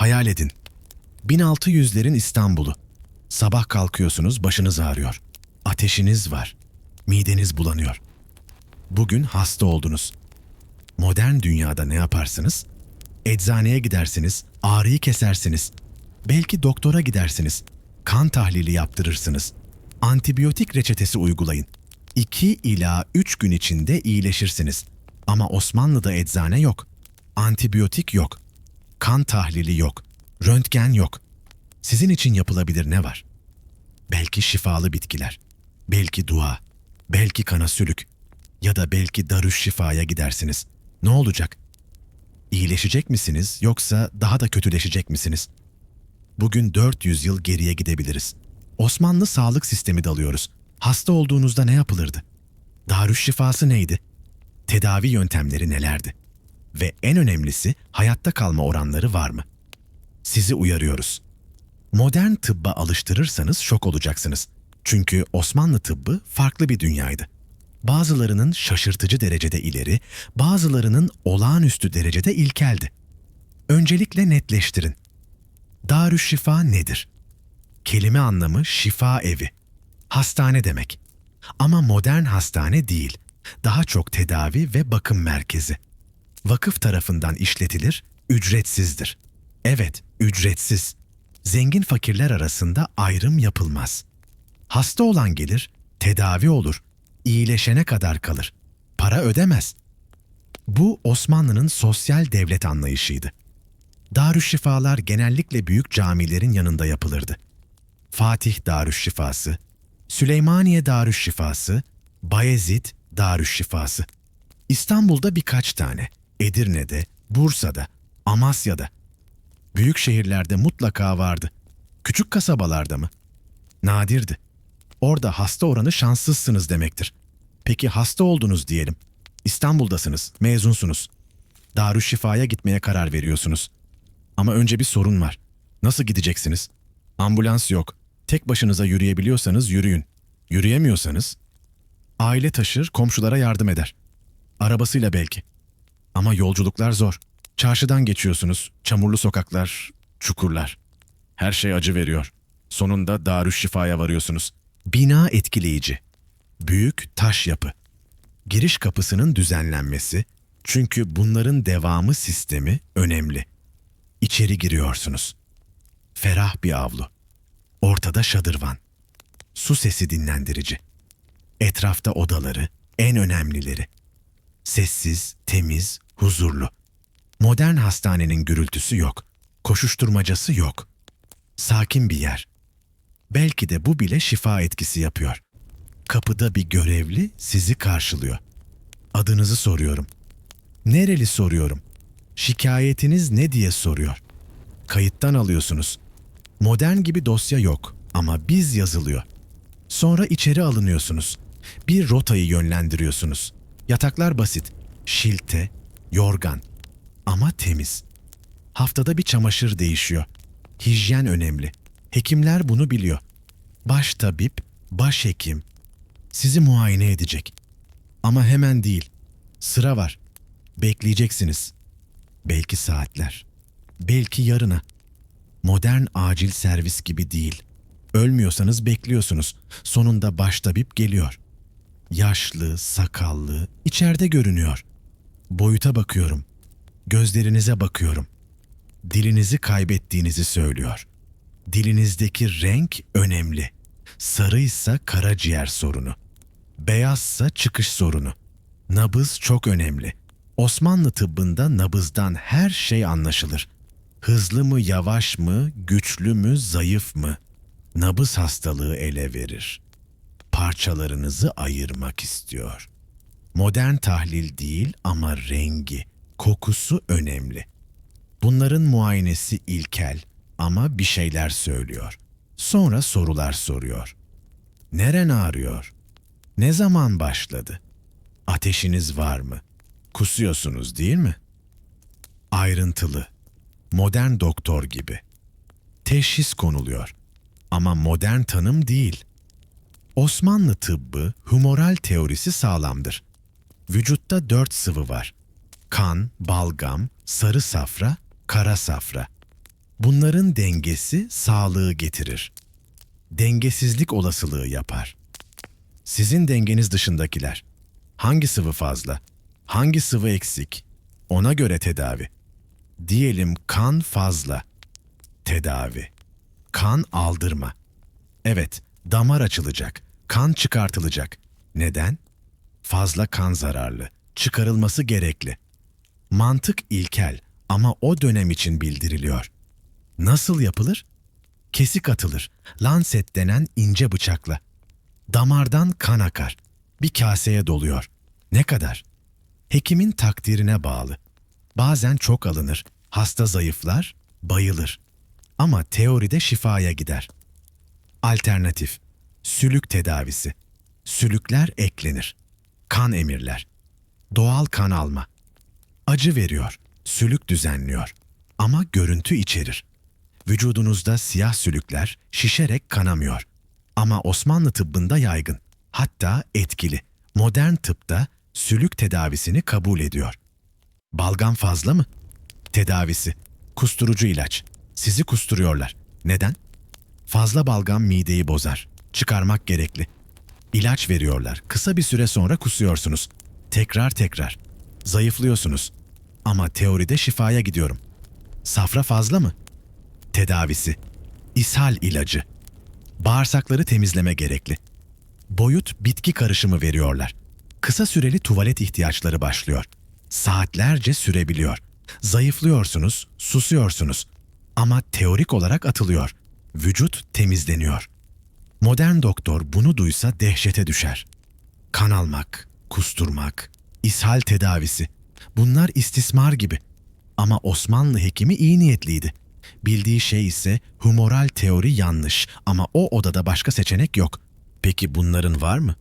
Hayal edin. 1600'lerin İstanbul'u. Sabah kalkıyorsunuz, başınız ağrıyor. Ateşiniz var. Mideniz bulanıyor. Bugün hasta oldunuz. Modern dünyada ne yaparsınız? Eczaneye gidersiniz, ağrıyı kesersiniz. Belki doktora gidersiniz. Kan tahlili yaptırırsınız. Antibiyotik reçetesi uygulayın. 2 ila 3 gün içinde iyileşirsiniz. Ama Osmanlı'da eczane yok. Antibiyotik yok. Kan tahlili yok. Röntgen yok. Sizin için yapılabilir ne var? Belki şifalı bitkiler. Belki dua. Belki kana sülük. Ya da belki darüş şifaya gidersiniz. Ne olacak? İyileşecek misiniz yoksa daha da kötüleşecek misiniz? Bugün 400 yıl geriye gidebiliriz. Osmanlı sağlık sistemi dalıyoruz. Hasta olduğunuzda ne yapılırdı? Darüş şifası neydi? Tedavi yöntemleri nelerdi? Ve en önemlisi hayatta kalma oranları var mı? Sizi uyarıyoruz. Modern tıbba alıştırırsanız şok olacaksınız. Çünkü Osmanlı tıbbı farklı bir dünyaydı. Bazılarının şaşırtıcı derecede ileri, bazılarının olağanüstü derecede ilkeldi. Öncelikle netleştirin. Darüşşifa nedir? Kelime anlamı şifa evi. Hastane demek. Ama modern hastane değil. Daha çok tedavi ve bakım merkezi. Vakıf tarafından işletilir, ücretsizdir. Evet, ücretsiz. Zengin fakirler arasında ayrım yapılmaz. Hasta olan gelir, tedavi olur, iyileşene kadar kalır. Para ödemez. Bu Osmanlı'nın sosyal devlet anlayışıydı. Darüşşifalar genellikle büyük camilerin yanında yapılırdı. Fatih Darüşşifası, Süleymaniye Darüşşifası, Bayezid Darüşşifası. İstanbul'da birkaç tane, Edirne'de, Bursa'da, Amasya'da. Büyük şehirlerde mutlaka vardı. Küçük kasabalarda mı? Nadirdi. Orada hasta oranı şanssızsınız demektir. Peki hasta oldunuz diyelim. İstanbul'dasınız, mezunsunuz. Darüşşifa'ya gitmeye karar veriyorsunuz. Ama önce bir sorun var. Nasıl gideceksiniz? Ambulans yok. Tek başınıza yürüyebiliyorsanız yürüyün. Yürüyemiyorsanız aile taşır, komşulara yardım eder. Arabasıyla belki. Ama yolculuklar zor. Çarşıdan geçiyorsunuz. Çamurlu sokaklar, çukurlar. Her şey acı veriyor. Sonunda Darüşşifa'ya varıyorsunuz. Bina etkileyici. Büyük taş yapı. Giriş kapısının düzenlenmesi, çünkü bunların devamı sistemi önemli. İçeri giriyorsunuz. Ferah bir avlu. Ortada şadırvan. Su sesi dinlendirici. Etrafta odaları, en önemlileri. Sessiz, temiz, huzurlu. Modern hastanenin gürültüsü yok. Koşuşturmacası yok. Sakin bir yer. Belki de bu bile şifa etkisi yapıyor. Kapıda bir görevli sizi karşılıyor. Adınızı soruyorum. Nereli soruyorum. Şikayetiniz ne diye soruyor. Kayıttan alıyorsunuz. Modern gibi dosya yok ama biz yazılıyor. Sonra içeri alınıyorsunuz. Bir rotayı yönlendiriyorsunuz. Yataklar basit. Şilte, yorgan ama temiz. Haftada bir çamaşır değişiyor. Hijyen önemli. Hekimler bunu biliyor. Baş tabip, baş hekim sizi muayene edecek. Ama hemen değil. Sıra var. Bekleyeceksiniz. Belki saatler. Belki yarına. Modern acil servis gibi değil. Ölmüyorsanız bekliyorsunuz. Sonunda baş tabip geliyor. Yaşlı, sakallı, içeride görünüyor. Boyuta bakıyorum. Gözlerinize bakıyorum. Dilinizi kaybettiğinizi söylüyor. Dilinizdeki renk önemli. Sarıysa karaciğer sorunu. Beyazsa çıkış sorunu. Nabız çok önemli. Osmanlı tıbbında nabızdan her şey anlaşılır. Hızlı mı, yavaş mı, güçlü mü, zayıf mı? Nabız hastalığı ele verir. Parçalarınızı ayırmak istiyor. Modern tahlil değil ama rengi, kokusu önemli. Bunların muayenesi ilkel ama bir şeyler söylüyor. Sonra sorular soruyor. Neren ağrıyor? Ne zaman başladı? Ateşiniz var mı? Kusuyorsunuz değil mi? Ayrıntılı. Modern doktor gibi. Teşhis konuluyor. Ama modern tanım değil. Osmanlı tıbbı humoral teorisi sağlamdır. Vücutta dört sıvı var. Kan, balgam, sarı safra, kara safra. Bunların dengesi sağlığı getirir. Dengesizlik olasılığı yapar. Sizin dengeniz dışındakiler. Hangi sıvı fazla? Hangi sıvı eksik? Ona göre tedavi. Diyelim kan fazla. Tedavi. Kan aldırma. Evet, damar açılacak. Kan çıkartılacak. Neden? Fazla kan zararlı. Çıkarılması gerekli. Mantık ilkel ama o dönem için bildiriliyor. Nasıl yapılır? Kesik atılır. Lancet denen ince bıçakla. Damardan kan akar. Bir kaseye doluyor. Ne kadar? Hekimin takdirine bağlı. Bazen çok alınır. Hasta zayıflar, bayılır. Ama teoride şifaya gider. Alternatif. Sülük tedavisi. Sülükler eklenir. Kan emirler. Doğal kan alma. Acı veriyor. Sülük düzenliyor. Ama görüntü içerir. Vücudunuzda siyah sülükler şişerek kanamıyor. Ama Osmanlı tıbbında yaygın. Hatta etkili. Modern tıpta sülük tedavisini kabul ediyor. Balgam fazla mı? Tedavisi. Kusturucu ilaç. Sizi kusturuyorlar. Neden? Fazla balgam mideyi bozar. Çıkarmak gerekli. İlaç veriyorlar. Kısa bir süre sonra kusuyorsunuz. Tekrar tekrar. Zayıflıyorsunuz. Ama teoride şifaya gidiyorum. Safra fazla mı? Tedavisi. İshal ilacı. Bağırsakları temizleme gerekli. Boyut bitki karışımı veriyorlar. Kısa süreli tuvalet ihtiyaçları başlıyor. Saatlerce sürebiliyor. Zayıflıyorsunuz, susuyorsunuz. Ama teorik olarak atılıyor. Vücut temizleniyor. Modern doktor bunu duysa dehşete düşer. Kan almak, kusturmak, ishal tedavisi. Bunlar istismar gibi. Ama Osmanlı hekimi iyi niyetliydi. Bildiği şey ise humoral teori yanlış ama o odada başka seçenek yok. Peki bunların var mı?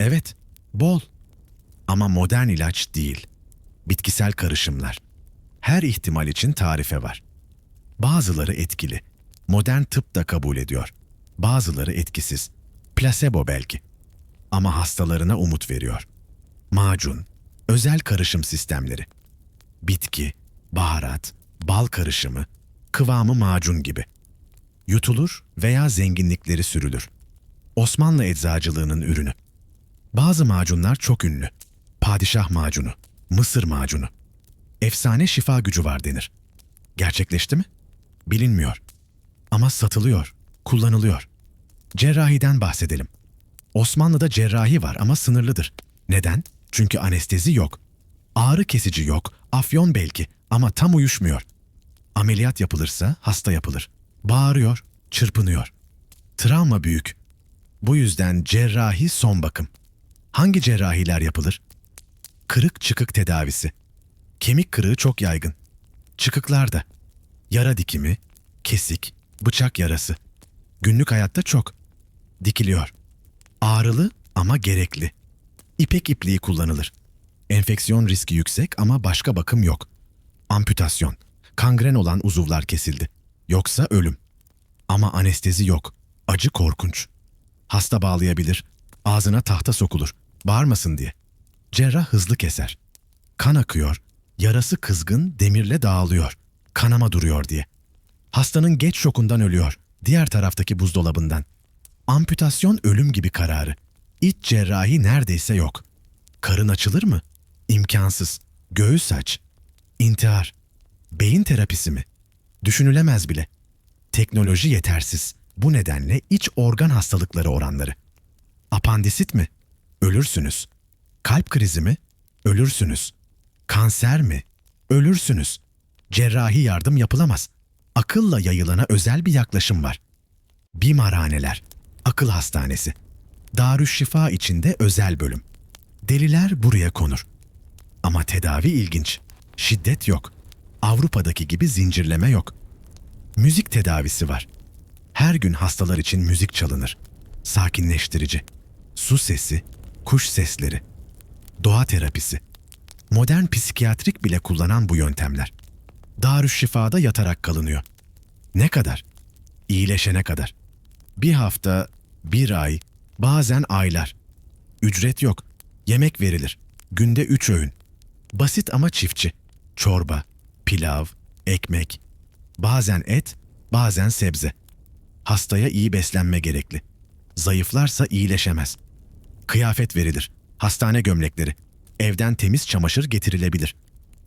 Evet, bol. Ama modern ilaç değil. Bitkisel karışımlar. Her ihtimal için tarife var. Bazıları etkili. Modern tıp da kabul ediyor. Bazıları etkisiz. Plasebo belki. Ama hastalarına umut veriyor. Macun, özel karışım sistemleri. Bitki, baharat, bal karışımı, kıvamı macun gibi. Yutulur veya zenginlikleri sürülür. Osmanlı eczacılığının ürünü. Bazı macunlar çok ünlü. Padişah macunu, Mısır macunu. Efsane şifa gücü var denir. Gerçekleşti mi? Bilinmiyor. Ama satılıyor, kullanılıyor. Cerrahiden bahsedelim. Osmanlı'da cerrahi var ama sınırlıdır. Neden? Çünkü anestezi yok. Ağrı kesici yok, afyon belki ama tam uyuşmuyor. Ameliyat yapılırsa hasta yapılır. Bağırıyor, çırpınıyor. Travma büyük. Bu yüzden cerrahi son bakım. Hangi cerrahiler yapılır? Kırık çıkık tedavisi. Kemik kırığı çok yaygın. Çıkıklarda. Yara dikimi, kesik, bıçak yarası. Günlük hayatta çok. Dikiliyor. Ağrılı ama gerekli. İpek ipliği kullanılır. Enfeksiyon riski yüksek ama başka bakım yok. Amputasyon. Kangren olan uzuvlar kesildi. Yoksa ölüm. Ama anestezi yok. Acı korkunç. Hasta bağlayabilir. Ağzına tahta sokulur. Bağırmasın diye. Cerrah hızlı keser. Kan akıyor. Yarası kızgın demirle dağılıyor. Kanama duruyor diye. Hastanın geç şokundan ölüyor. Diğer taraftaki buzdolabından. Amputasyon ölüm gibi kararı. İç cerrahi neredeyse yok. Karın açılır mı? İmkansız. Göğüs aç. İntihar. Beyin terapisi mi? Düşünülemez bile. Teknoloji yetersiz. Bu nedenle iç organ hastalıkları oranları. Apandisit mi? Ölürsünüz. Kalp krizi mi? Ölürsünüz. Kanser mi? Ölürsünüz. Cerrahi yardım yapılamaz. Akılla yayılana özel bir yaklaşım var. Bimarhaneler, akıl hastanesi. Darüşşifa içinde özel bölüm. Deliler buraya konur. Ama tedavi ilginç. Şiddet yok. Avrupa'daki gibi zincirleme yok. Müzik tedavisi var. Her gün hastalar için müzik çalınır. Sakinleştirici. Su sesi, kuş sesleri. Doğa terapisi. Modern psikiyatrik bile kullanan bu yöntemler. Darüşşifada yatarak kalınıyor. Ne kadar? İyileşene kadar. Bir hafta, bir ay, bazen aylar. Ücret yok. Yemek verilir. Günde üç öğün. Basit ama çiftçi. Çorba, pilav, ekmek. Bazen et, bazen sebze. Hastaya iyi beslenme gerekli. Zayıflarsa iyileşemez. Kıyafet verilir, hastane gömlekleri, evden temiz çamaşır getirilebilir.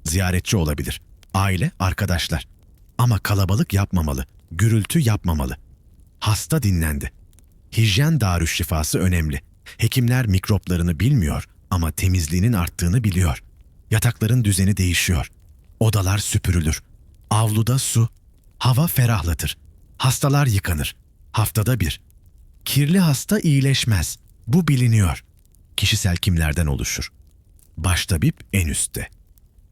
Ziyaretçi olabilir, aile, arkadaşlar. Ama kalabalık yapmamalı, gürültü yapmamalı. Hasta dinlendi. Hijyen darüşşifası önemli. Hekimler mikroplarını bilmiyor ama temizliğinin arttığını biliyor. Yatakların düzeni değişiyor. Odalar süpürülür. Avluda su. Hava ferahlatır. Hastalar yıkanır. Haftada bir. Kirli hasta iyileşmez. Bu biliniyor. Kişisel kimlerden oluşur? Baştabip en üstte.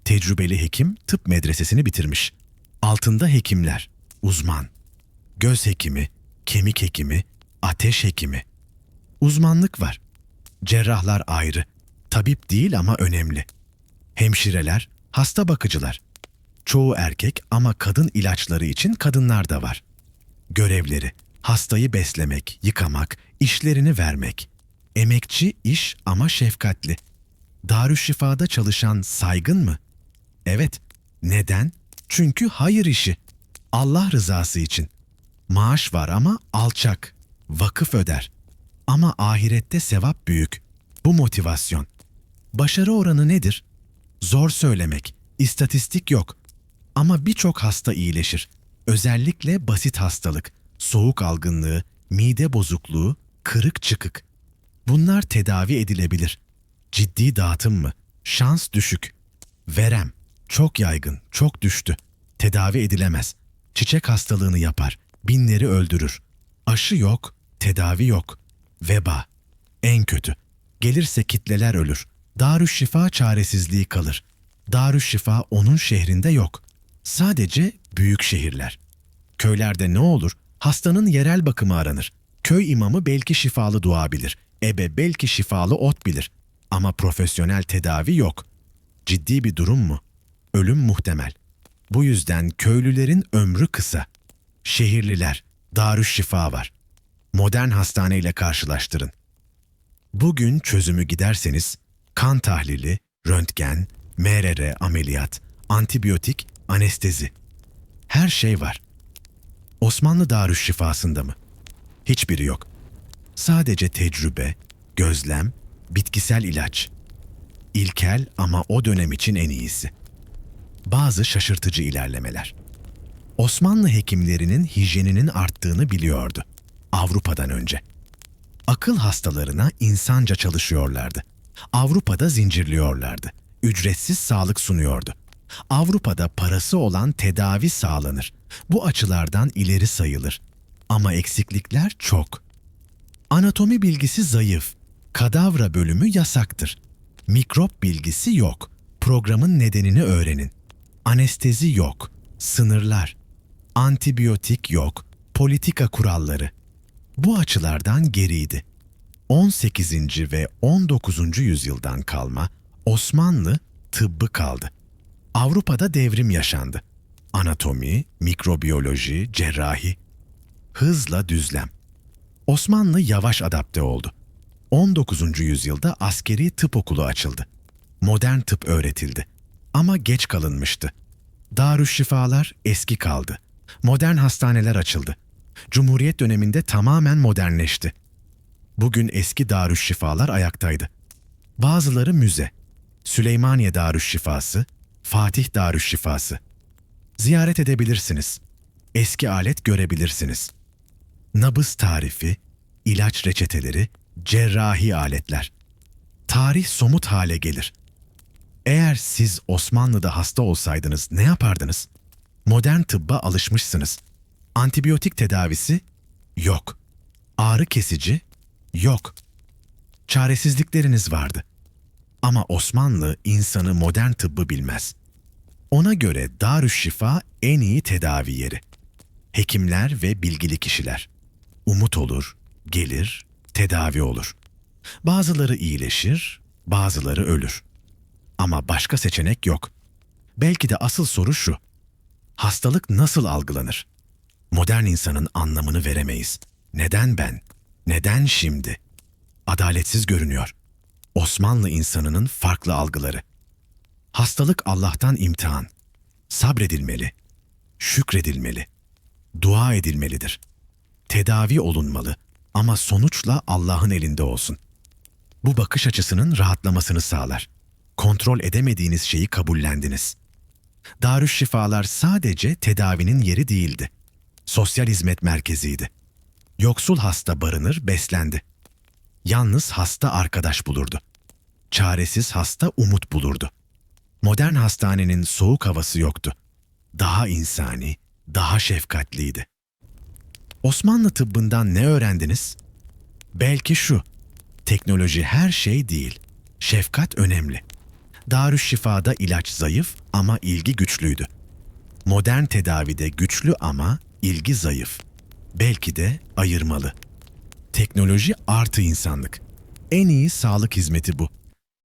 Tecrübeli hekim tıp medresesini bitirmiş. Altında hekimler, uzman. Göz hekimi, kemik hekimi, ateş hekimi. Uzmanlık var. Cerrahlar ayrı. Tabip değil ama önemli. Hemşireler, hasta bakıcılar. Çoğu erkek ama kadın ilaçları için kadınlar da var. Görevleri, hastayı beslemek, yıkamak, işlerini vermek. Emekçi iş ama şefkatli. Darüşşifada çalışan saygın mı? Evet. Neden? Çünkü hayır işi. Allah rızası için. Maaş var ama alçak. Vakıf öder. Ama ahirette sevap büyük. Bu motivasyon. Başarı oranı nedir? Zor söylemek. İstatistik yok. Ama birçok hasta iyileşir. Özellikle basit hastalık, soğuk algınlığı, mide bozukluğu, kırık çıkık. Bunlar tedavi edilebilir. Ciddi dağıtım mı? Şans düşük. Verem. Çok yaygın, çok düştü. Tedavi edilemez. Çiçek hastalığını yapar. Binleri öldürür. Aşı yok, tedavi yok. Veba. En kötü. Gelirse kitleler ölür. Darüşşifa çaresizliği kalır. Darüşşifa onun şehrinde yok. Sadece büyük şehirler. Köylerde ne olur? Hastanın yerel bakımı aranır. Köy imamı belki şifalı dua bilir. Ebe belki şifalı ot bilir. Ama profesyonel tedavi yok. Ciddi bir durum mu? Ölüm muhtemel. Bu yüzden köylülerin ömrü kısa. Şehirliler, darüşşifa var. Modern hastaneyle karşılaştırın. Bugün çözümü giderseniz kan tahlili, röntgen, MRR ameliyat, antibiyotik, anestezi. Her şey var. Osmanlı Darüşşifası'nda mı? Hiçbiri yok. Sadece tecrübe, gözlem, bitkisel ilaç. İlkel ama o dönem için en iyisi. Bazı şaşırtıcı ilerlemeler. Osmanlı hekimlerinin hijyeninin arttığını biliyordu. Avrupa'dan önce. Akıl hastalarına insanca çalışıyorlardı. Avrupa'da zincirliyorlardı. Ücretsiz sağlık sunuyordu. Avrupa'da parası olan tedavi sağlanır. Bu açılardan ileri sayılır. Ama eksiklikler çok. Anatomi bilgisi zayıf. Kadavra bölümü yasaktır. Mikrop bilgisi yok. Programın nedenini öğrenin. Anestezi yok. Sınırlar. Antibiyotik yok. Politika kuralları. Bu açılardan geriydi. 18. ve 19. yüzyıldan kalma Osmanlı tıbbı kaldı. Avrupa'da devrim yaşandı. Anatomi, mikrobiyoloji, cerrahi. Hızla düzlem. Osmanlı yavaş adapte oldu. 19. yüzyılda askeri tıp okulu açıldı. Modern tıp öğretildi. Ama geç kalınmıştı. Darüşşifalar eski kaldı. Modern hastaneler açıldı. Cumhuriyet döneminde tamamen modernleşti. Bugün eski darüşşifalar ayaktaydı. Bazıları müze. Süleymaniye Darüşşifası, Fatih Darüşşifası. Ziyaret edebilirsiniz. Eski alet görebilirsiniz. Nabız tarifi, ilaç reçeteleri, cerrahi aletler. Tarih somut hale gelir. Eğer siz Osmanlı'da hasta olsaydınız ne yapardınız? Modern tıbba alışmışsınız. Antibiyotik tedavisi yok. Ağrı kesici yok. Çaresizlikleriniz vardı. Ama Osmanlı insanı modern tıbbı bilmez. Ona göre Darüşşifa en iyi tedavi yeri. Hekimler ve bilgili kişiler. Umut olur, gelir, tedavi olur. Bazıları iyileşir, bazıları ölür. Ama başka seçenek yok. Belki de asıl soru şu. Hastalık nasıl algılanır? Modern insanın anlamını veremeyiz. Neden ben? Neden şimdi? Adaletsiz görünüyor. Osmanlı insanının farklı algıları. Hastalık Allah'tan imtihan. Sabredilmeli. şükredilmeli. Dua edilmelidir. Tedavi olunmalı ama sonuçla Allah'ın elinde olsun. Bu bakış açısının rahatlamasını sağlar. Kontrol edemediğiniz şeyi kabullendiniz. Darüşşifalar sadece tedavinin yeri değildi. Sosyal hizmet merkeziydi. Yoksul hasta barınır, beslendi. Yalnız hasta arkadaş bulurdu. Çaresiz hasta umut bulurdu. Modern hastanenin soğuk havası yoktu. Daha insani, daha şefkatliydi. Osmanlı tıbbından ne öğrendiniz? Belki şu. Teknoloji her şey değil. Şefkat önemli. Darüşşifada ilaç zayıf ama ilgi güçlüydü. Modern tedavide güçlü ama ilgi zayıf. Belki de ayırmalı. Teknoloji artı insanlık. En iyi sağlık hizmeti bu.